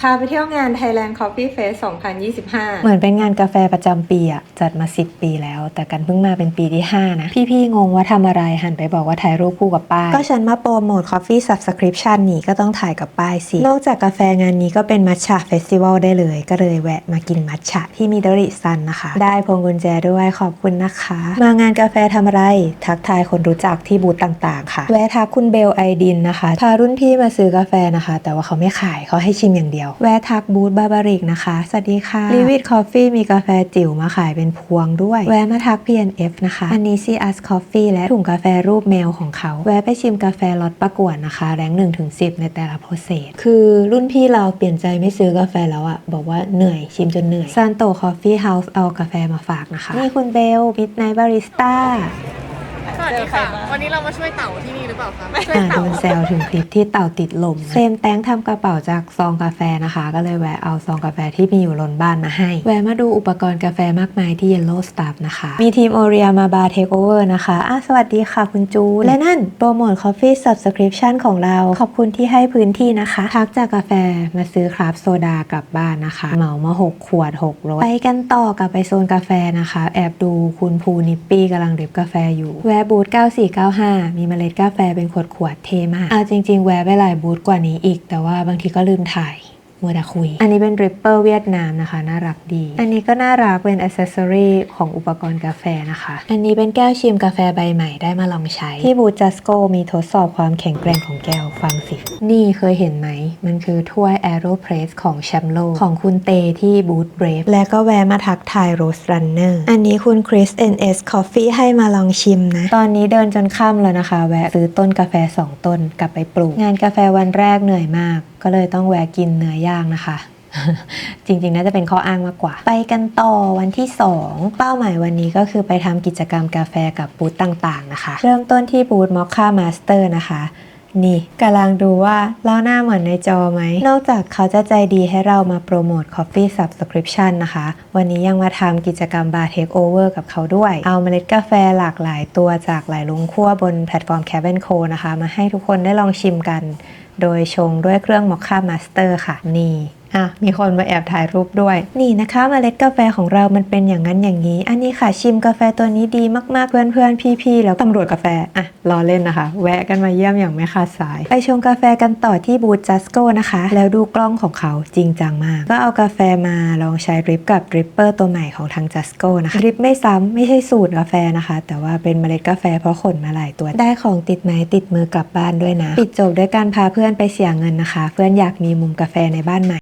พาไปเที่ยวงาน Thailand Coffee Fest 2025 เหมือนเป็นงานกาแฟประจำปีอะจัดมา 10 ปีแล้ว แต่กันเพิ่งมาเป็นปีที่ 5 นะ พี่ๆ งงว่าทำอะไรหันไปบอกว่าถ่ายรูปคู่กับป้าย ก็ฉันมาโปรโมท Coffee Subscription นี่ก็ต้องถ่ายกับป้ายสิ นอกจากกาแฟงานนี้ก็เป็นมัทฉะเฟสติวัลได้เลย ก็เลยแวะมากินมัทฉะที่มิดริซันนะคะ ได้พวงกุญแจด้วยขอบคุณนะคะ มางานกาแฟทำอะไร ทักทายคนรู้จักที่บูธต่างๆ ค่ะ แวะทักคุณเบลไอดินนะคะพารุ่นพี่มาซื้อกาแฟนะคะ แต่ว่าเขาไม่ขายเขาให้ชิมอย่างเดียวแวะทักบูธบาบาริกนะคะ สวัสดีค่ะลิวิดคอฟฟี่มีกาแฟจิ๋วมาขายเป็นพวงด้วย แวะมาทัก PNF นะคะ อันนี้ c us Coffee และถุงกาแฟรูปแมวของเขา แวะไปชิมกาแฟล็อตประกวดนะคะ แรง1ถึง10 ในแต่ละโปรเซส คือรุ่นพี่เราเปลี่ยนใจไม่ซื้อกาแฟแล้วอะบอกว่าเหนื่อยชิมจนเหนื่อยซานโตคอฟฟี่เฮาส์เอากาแฟมาฝากนะคะ นี่คุณเบลมิดไนท์บาริสต้า วัสดีค่ะ วันนี้เรามาช่วยเต่าที่นี่หรือเปล่าคะช่วยอ่าเต่าโดนแซวถึงคลิปที่เต่าติดลม เซมแตงทำกระเป๋าจากซองกาแฟนะคะ ก็เลยแวะเอาซองกาแฟที่มีอยู่ล้นบ้านมาให้ แวะมาดูอุปกรณ์กาแฟมากมายที่ Yellow Stuff นะคะ มีทีมโอเรียมาบาร์เทคโอเวอร์นะคะอะสวัสดีค่ะคุณจูนและนั่นโปรโมท Coffee Subscription ของเรา ขอบคุณที่ให้พื้นที่นะคะทักจากกาแฟมาซื้อคราฟต์โซดากลับบ้านนะคะ เหมามา 6 ขวด6รสไปกันต่อกลับไปโซนกาแฟนะคะ แอบดูคุณภูนิปปี้กำลังดริบกาแฟอยู่แวะบููด9495 มีเมล็ดกาแฟเป็นขวดขวดๆเทมาก เอาจริง ๆ แวะไปหลายบูธกว่านี้อีก แต่ว่าบางทีก็ลืมถ่าย มัวแต่คุย อันนี้เป็นริปเปอร์เวียดนามนะคะ น่ารักดี อันนี้ก็น่ารักเป็นอ c เซสซอรีของอุปกรณ์กาแฟนะคะ อันนี้เป็นแก้วชิมกาแฟใบใหม่ได้มาลองใช้ ที่บูธจัสโกมีทดสอบความแข็งแกร่งของแก้วฟังสิ นี่เคยเห็นไหม มันคือถ้วย Aeropress ของแชมโลกของคุณเตที่บูธเบรฟและก็แวะมาทักทายโรสรันเนอร์อันนี้คุณคริส NS Coffee ให้มาลองชิมนะ ตอนนี้เดินจนค่ำแล้วนะคะ แวะซื้อต้นกาแฟ 2 ต้นกลับไปปลูก งานกาแฟวันแรกเหนื่อยมาก ก็เลยต้องแวะกินเนื้อย่างนะคะจริงๆน่าจะเป็นข้ออ้างมากกว่า ไปกันต่อวันที่ 2 เป้าหมายวันนี้ก็คือไปทำกิจกรรมกาแฟกับบูธต่างๆนะคะ เริ่มต้นที่บูธมอคค่ามาสเตอร์นะคะ นี่กำลังดูว่าเล่าหน้าเหมือนในจอไหม นอกจากเขาจะใจดีให้เรามาโปรโมท Coffee Subscription นะคะ วันนี้ยังมาทำกิจกรรมบาร์เทคโอเวอร์กับเขาด้วย เอาเมล็ดกาแฟหลากหลายตัวจากหลายลุงคั่วบนแพลตฟอร์ม Cabin Co นะคะ มาให้ทุกคนได้ลองชิมกัน โดยชงด้วยเครื่องมอคค่ามาสเตอร์ค่ะ นี่ อะมีคนมาแอบถ่ายรูปด้วย นี่นะคะเมล็ดกาแฟของเรามันเป็นอย่างนั้นอย่างนี้ อันนี้ค่ะชิมกาแฟตัวนี้ดีมากๆเพื่อนๆพี่ๆแล้วตำรวจกาแฟอะรอเล่นนะคะ แวะกันมาเยี่ยมอย่างไม่ขาดสาย ไปชงกาแฟกันต่อที่บูธจัสโกนะคะ แล้วดูกล้องของเขาจริงจังมาก ก็เอากาแฟมาลองใช้ดริปกับดริปเปอร์ตัวใหม่ของทางจัสโกนะคะดริปไม่ซ้ำไม่ใช่สูตรกาแฟนะคะ แต่ว่าเป็นเมล็ดกาแฟเพราะขนมาหลายตัวได้ของติดไม้ติดมือกลับบ้านด้วยนะ ปิดจบด้วยการพาเพื่อนไปเสียเงินนะคะ เพื่อนอยากมีมุมกาแฟในบ้านใหม่